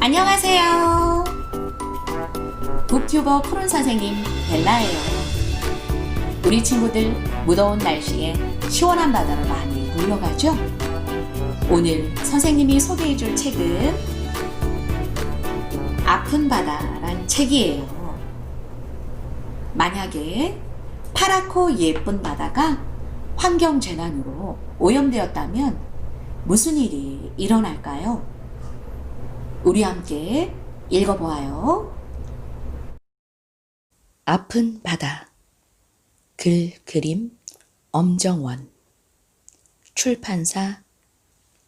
안녕하세요. 북튜버 푸른 선생님 벨라예요. 우리 친구들 무더운 날씨에 시원한 바다로 많이 놀러 가죠? 오늘 선생님이 소개해 줄 책은 아픈 바다란 책이에요. 만약에 파랗고 예쁜 바다가 환경 재난으로 오염되었다면 무슨 일이 일어날까요? 우리 함께 읽어보아요. 아픈 바다. 글, 그림, 엄정원. 출판사,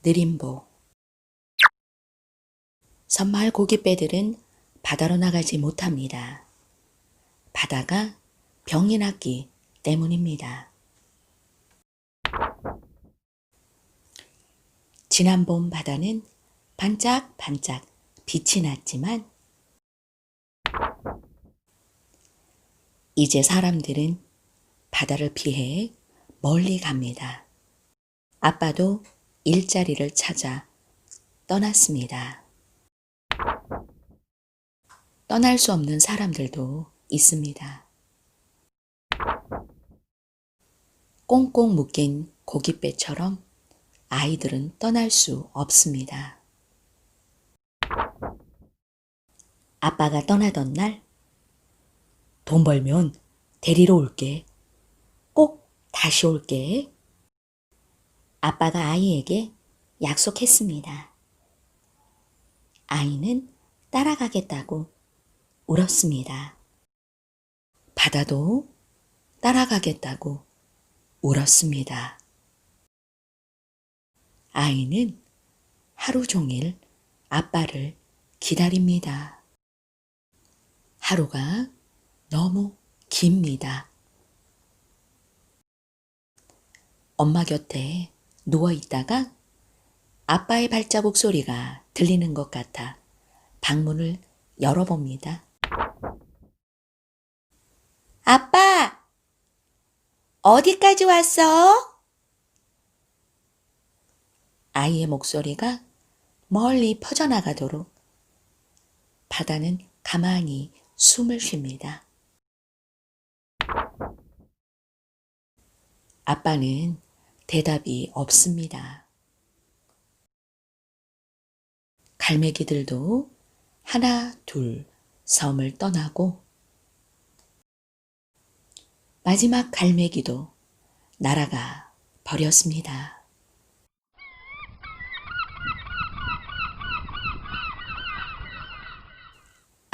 느림보. 선마을 고깃배들은 바다로 나가지 못합니다. 바다가 병이 났기 때문입니다. 지난 봄 바다는 반짝반짝 빛이 났지만 이제 사람들은 바다를 피해 멀리 갑니다. 아빠도 일자리를 찾아 떠났습니다. 떠날 수 없는 사람들도 있습니다. 꽁꽁 묶인 고깃배처럼 아이들은 떠날 수 없습니다. 아빠가 떠나던 날, 돈 벌면 데리러 올게. 꼭 다시 올게. 아빠가 아이에게 약속했습니다. 아이는 따라가겠다고 울었습니다. 바다도 따라가겠다고 울었습니다. 아이는 하루 종일 아빠를 기다립니다. 하루가 너무 깁니다. 엄마 곁에 누워 있다가 아빠의 발자국 소리가 들리는 것 같아 방문을 열어봅니다. 아빠! 어디까지 왔어? 아이의 목소리가 멀리 퍼져나가도록 바다는 가만히 숨을 쉽니다. 아빠는 대답이 없습니다. 갈매기들도 하나, 둘 섬을 떠나고 마지막 갈매기도 날아가 버렸습니다.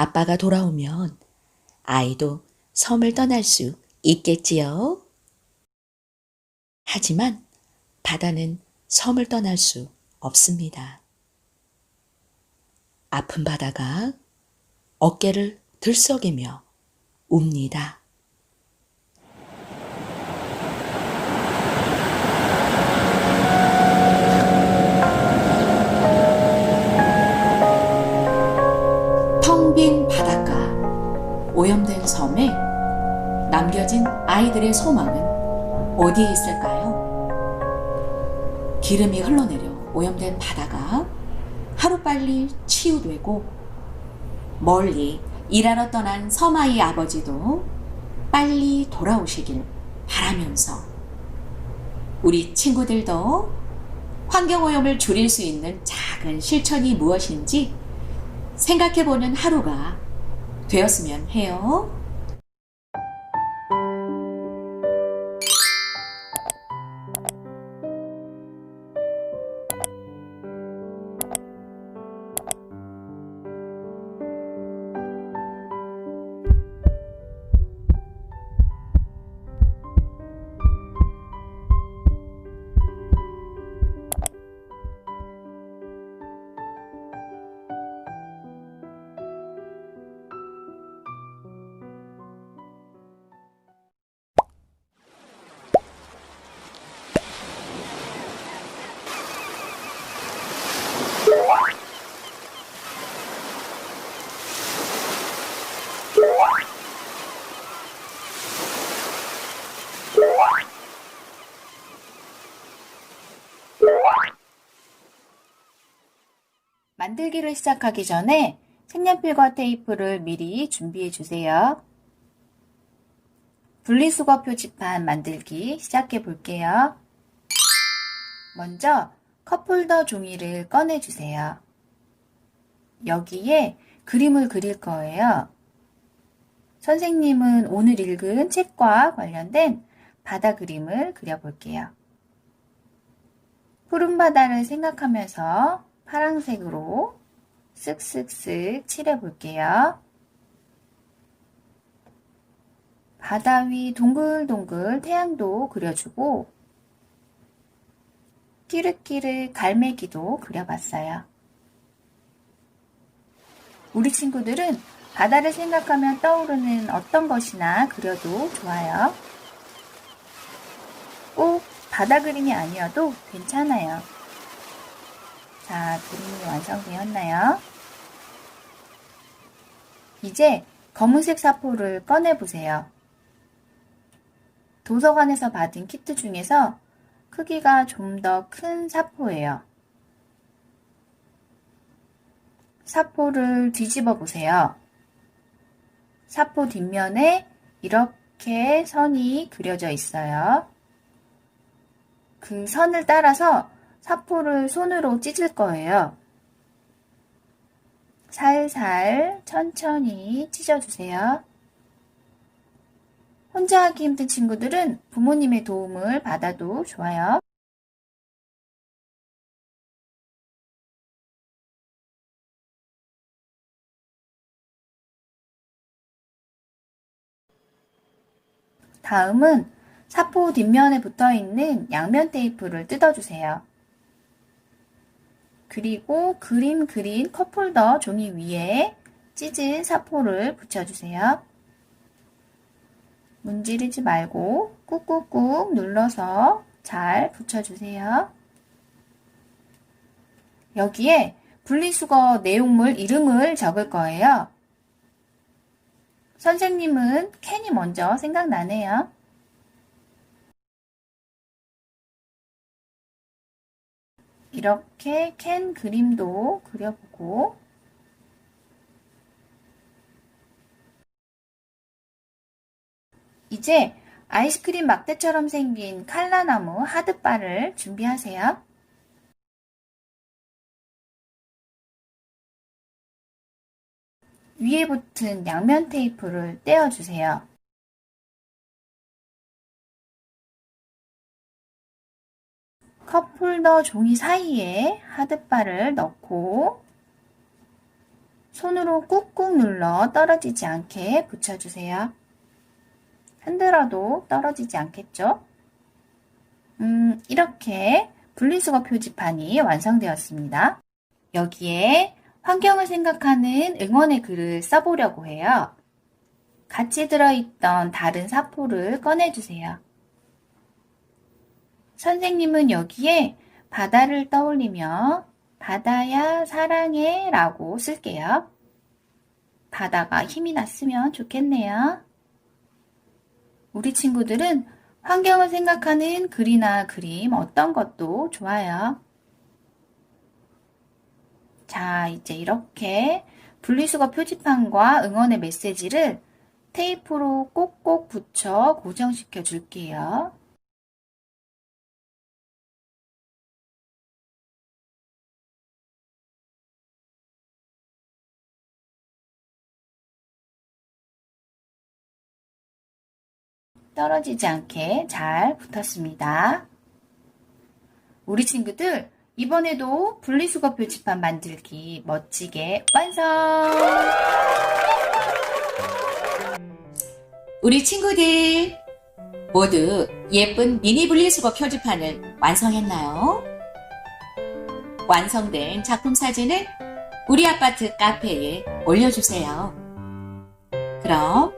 아빠가 돌아오면 아이도 섬을 떠날 수 있겠지요? 하지만 바다는 섬을 떠날 수 없습니다. 아픈 바다가 어깨를 들썩이며 웁니다. 소망은 어디에 있을까요? 기름이 흘러내려 오염된 바다가 하루빨리 치유되고 멀리 일하러 떠난 섬아이 아버지도 빨리 돌아오시길 바라면서 우리 친구들도 환경오염을 줄일 수 있는 작은 실천이 무엇인지 생각해보는 하루가 되었으면 해요. 만들기를 시작하기 전에 색연필과 테이프를 미리 준비해 주세요. 분리수거 표지판 만들기 시작해 볼게요. 먼저 컵홀더 종이를 꺼내 주세요. 여기에 그림을 그릴 거예요. 선생님은 오늘 읽은 책과 관련된 바다 그림을 그려볼게요. 푸른 바다를 생각하면서 파란색으로 쓱쓱쓱 칠해볼게요. 바다 위 동글동글 태양도 그려주고 끼르끼르 갈매기도 그려봤어요. 우리 친구들은 바다를 생각하면 떠오르는 어떤 것이나 그려도 좋아요. 꼭 바다 그림이 아니어도 괜찮아요. 자, 그림이 완성되었나요? 이제 검은색 사포를 꺼내보세요. 도서관에서 받은 키트 중에서 크기가 좀 더 큰 사포예요. 사포를 뒤집어 보세요. 사포 뒷면에 이렇게 선이 그려져 있어요. 그 선을 따라서 사포를 손으로 찢을 거예요. 살살 천천히 찢어주세요. 혼자 하기 힘든 친구들은 부모님의 도움을 받아도 좋아요. 다음은 사포 뒷면에 붙어 있는 양면 테이프를 뜯어주세요. 그리고 그림 그린 컵홀더 종이 위에 찢은 사포를 붙여주세요. 문지르지 말고 꾹꾹꾹 눌러서 잘 붙여주세요. 여기에 분리수거 내용물 이름을 적을 거예요. 선생님은 캔이 먼저 생각나네요. 이렇게 캔 그림도 그려보고 이제 아이스크림 막대처럼 생긴 칼라나무 하드바를 준비하세요. 위에 붙은 양면 테이프를 떼어주세요. 컵홀더 종이 사이에 하드바를 넣고 손으로 꾹꾹 눌러 떨어지지 않게 붙여주세요. 흔들어도 떨어지지 않겠죠? 음, 이렇게 분리수거 표지판이 완성되었습니다. 여기에 환경을 생각하는 응원의 글을 써보려고 해요. 같이 들어있던 다른 사포를 꺼내주세요. 선생님은 여기에 바다를 떠올리며 바다야 사랑해 라고 쓸게요. 바다가 힘이 났으면 좋겠네요. 우리 친구들은 환경을 생각하는 글이나 그림 어떤 것도 좋아요. 자, 이제 이렇게 분리수거 표지판과 응원의 메시지를 테이프로 꼭꼭 붙여 고정시켜 줄게요. 떨어지지 않게 잘 붙었습니다. 우리 친구들, 이번에도 분리수거 표지판 만들기 멋지게 완성! 우리 친구들 모두 예쁜 미니 분리수거 표지판을 완성했나요? 완성된 작품 사진을 우리 아파트 카페에 올려주세요. 그럼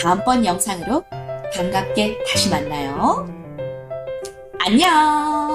다음번 영상으로 반갑게 다시 만나요. 안녕!